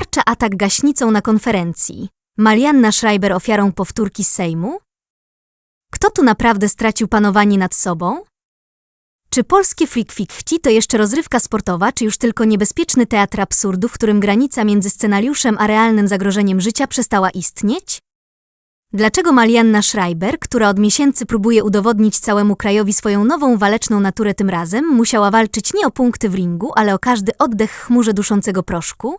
Tarcza atak gaśnicą na konferencji. Marianna Schreiber ofiarą powtórki z Sejmu? Kto tu naprawdę stracił panowanie nad sobą? Czy polskie freak fikci to jeszcze rozrywka sportowa, czy już tylko niebezpieczny teatr absurdu, w którym granica między scenariuszem a realnym zagrożeniem życia przestała istnieć? Dlaczego Marianna Schreiber, która od miesięcy próbuje udowodnić całemu krajowi swoją nową waleczną naturę tym razem, musiała walczyć nie o punkty w ringu, ale o każdy oddech chmurze duszącego proszku?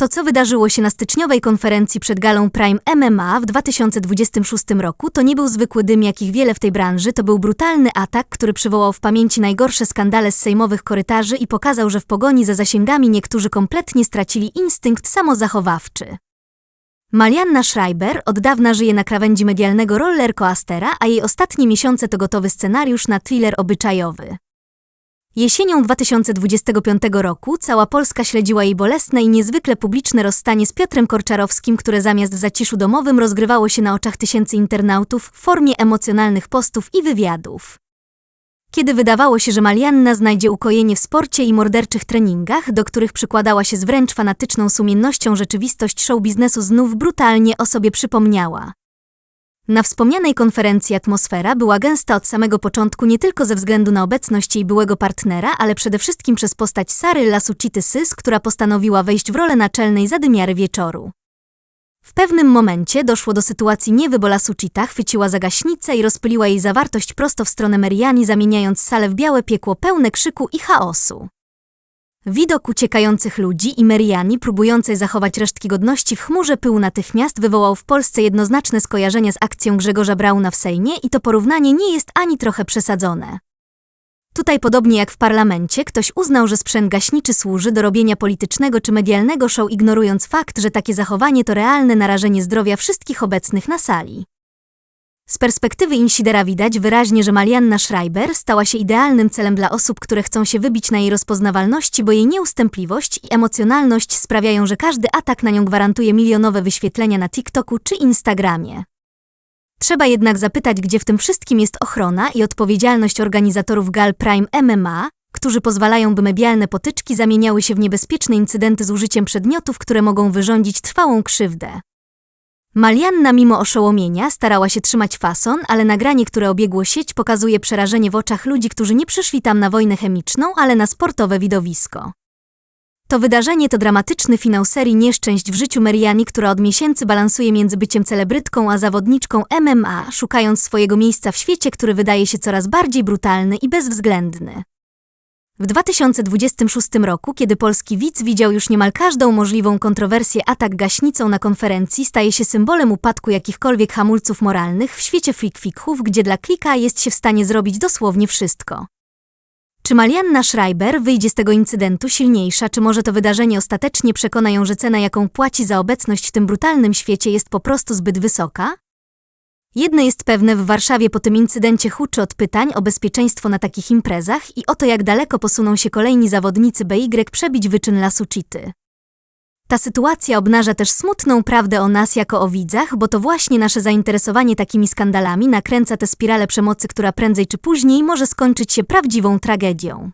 To, co wydarzyło się na styczniowej konferencji przed galą Prime MMA w 2026 roku, to nie był zwykły dym, jakich wiele w tej branży, to był brutalny atak, który przywołał w pamięci najgorsze skandale z sejmowych korytarzy i pokazał, że w pogoni za zasięgami niektórzy kompletnie stracili instynkt samozachowawczy. Marianna Schreiber od dawna żyje na krawędzi medialnego rollercoastera, a jej ostatnie miesiące to gotowy scenariusz na thriller obyczajowy. Jesienią 2025 roku cała Polska śledziła jej bolesne i niezwykle publiczne rozstanie z Piotrem Korczarowskim, które zamiast zaciszu domowym rozgrywało się na oczach tysięcy internautów w formie emocjonalnych postów i wywiadów. Kiedy wydawało się, że Marianna znajdzie ukojenie w sporcie i morderczych treningach, do których przykładała się z wręcz fanatyczną sumiennością, rzeczywistość show biznesu znów brutalnie o sobie przypomniała. Na wspomnianej konferencji atmosfera była gęsta od samego początku nie tylko ze względu na obecność jej byłego partnera, ale przede wszystkim przez postać Sary Lasucity Sys, która postanowiła wejść w rolę naczelnej zadymiary wieczoru. W pewnym momencie doszło do sytuacji niewy, bo Lasucita chwyciła za gaśnicę i rozpyliła jej zawartość prosto w stronę Meriani, zamieniając salę w białe piekło pełne krzyku i chaosu. Widok uciekających ludzi i Meriani próbującej zachować resztki godności w chmurze pyłu natychmiast wywołał w Polsce jednoznaczne skojarzenia z akcją Grzegorza Brauna w Sejmie i to porównanie nie jest ani trochę przesadzone. Tutaj podobnie jak w parlamencie, ktoś uznał, że sprzęt gaśniczy służy do robienia politycznego czy medialnego show, ignorując fakt, że takie zachowanie to realne narażenie zdrowia wszystkich obecnych na sali. Z perspektywy insidera widać wyraźnie, że Marianna Schreiber stała się idealnym celem dla osób, które chcą się wybić na jej rozpoznawalności, bo jej nieustępliwość i emocjonalność sprawiają, że każdy atak na nią gwarantuje milionowe wyświetlenia na TikToku czy Instagramie. Trzeba jednak zapytać, gdzie w tym wszystkim jest ochrona i odpowiedzialność organizatorów gal Prime MMA, którzy pozwalają, by medialne potyczki zamieniały się w niebezpieczne incydenty z użyciem przedmiotów, które mogą wyrządzić trwałą krzywdę. Malianna mimo oszołomienia starała się trzymać fason, ale nagranie, które obiegło sieć, pokazuje przerażenie w oczach ludzi, którzy nie przyszli tam na wojnę chemiczną, ale na sportowe widowisko. To wydarzenie to dramatyczny finał serii nieszczęść w życiu Mariani, która od miesięcy balansuje między byciem celebrytką a zawodniczką MMA, szukając swojego miejsca w świecie, który wydaje się coraz bardziej brutalny i bezwzględny. W 2026 roku, kiedy polski widz widział już niemal każdą możliwą kontrowersję, atak gaśnicą na konferencji staje się symbolem upadku jakichkolwiek hamulców moralnych w świecie freak gdzie dla klika jest się w stanie zrobić dosłownie wszystko. Czy Marianna Schreiber wyjdzie z tego incydentu silniejsza, czy może to wydarzenie ostatecznie przekona ją, że cena, jaką płaci za obecność w tym brutalnym świecie, jest po prostu zbyt wysoka? Jedno jest pewne, w Warszawie po tym incydencie huczy od pytań o bezpieczeństwo na takich imprezach i o to, jak daleko posuną się kolejni zawodnicy BY przebić wyczyn lasu Cheaty. Ta sytuacja obnaża też smutną prawdę o nas jako o widzach, bo to właśnie nasze zainteresowanie takimi skandalami nakręca tę spiralę przemocy, która prędzej czy później może skończyć się prawdziwą tragedią.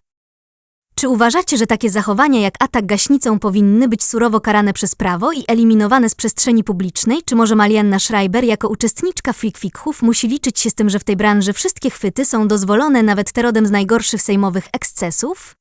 Czy uważacie, że takie zachowania jak atak gaśnicą powinny być surowo karane przez prawo i eliminowane z przestrzeni publicznej? Czy może Marianna Schreiber jako uczestniczka freak musi liczyć się z tym, że w tej branży wszystkie chwyty są dozwolone nawet te rodem z najgorszych sejmowych ekscesów?